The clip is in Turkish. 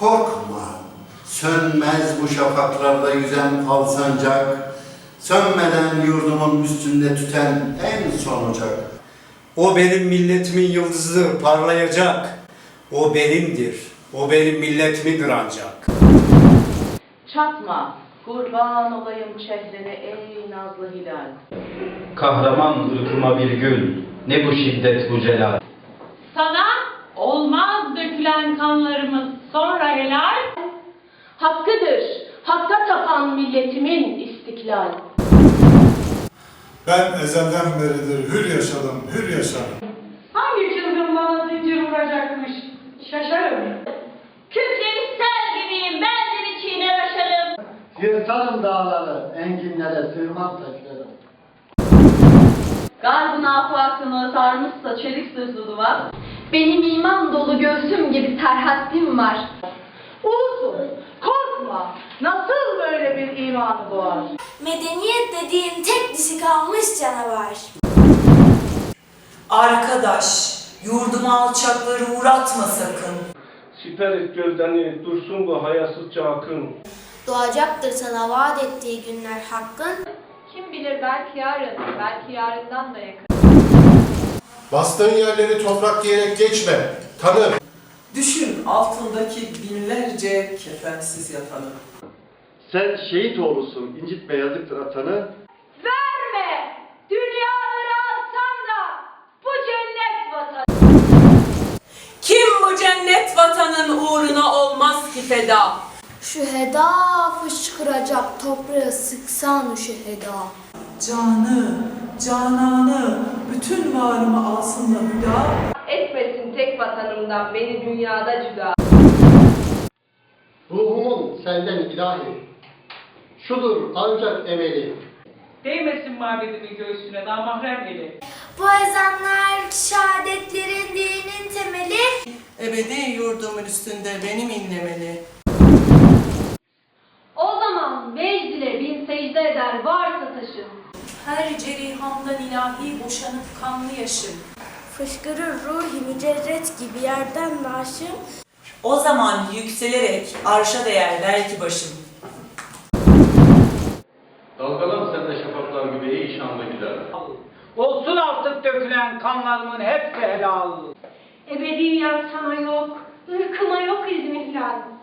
Korkma, sönmez bu şafaklarda yüzen alsancak, sönmeden yurdumun üstünde tüten en son ocak. O benim milletimin yıldızı parlayacak. O benimdir. O benim milletimindir ancak. Çatma, kurban olayım çehrene ey nazlı hilal. Kahraman ırkıma bir gül, ne bu şiddet bu celal. Sana olmaz dökülen kanlarımız sonra helal. Hakkıdır, hakka tapan milletimin istiklal. Ben ezelden beridir hür yaşadım, hür yaşarım. Hangi çılgın bana zincir vuracakmış? Şaşarım. Kükre ister gibiyim, ben de bir çiğne başarım. Yırtarım dağları, enginlere sığmam taşlarım. Garbın afakını sarmışsa çelik sırtlı duvar. Benim iman dolu göğsüm gibi serhattim var. Ulusun, korkma, nasıl böyle bir imanı doğar? Medeniyet dediğin tek dişi kalmış canavar. Arkadaş, yurduma alçakları uğratma sakın. Siper et gövdeni, dursun bu hayasızca akın. Doğacaktır sana vaat ettiği günler hakkın. Kim bilir belki yarın, belki yarından da yakın. Bastığın yerleri toprak diyerek geçme, tanı. Düşün altındaki binlerce kefensiz yatanı. Sen şehit oğlusun, incitme yazıktır atanı. Verme! Dünyaları alsan da bu cennet vatanı. Kim bu cennet vatanın uğruna olmaz ki feda? Şüheda fışkıracak toprağı sıksan şüheda. Canı, cananı, bütün varımı alsın da hüda. Etmesin tek vatanımdan beni dünyada cüda. Ruhumun senden ilahi. Şudur ancak emeli. Değmesin mabedimin göğsüne namahrem eli. Bu ezanlar şehadetlerin dinin temeli. Ebedi yurdumun üstünde benim inlemeli. O zaman vecdile bin secde eder varsa taşın. Her cerihamdan ilahi boşanıp kanlı yaşım. Fışkırır ruhi mücerret gibi yerden naşım. O zaman yükselerek arşa değer belki başım. Dalgalan sen de şafaklar gibi ey şanlı güler. Olsun artık dökülen kanlarımın hepsi helal. Ebediyen sana yok, ırkıma yok izmihlal.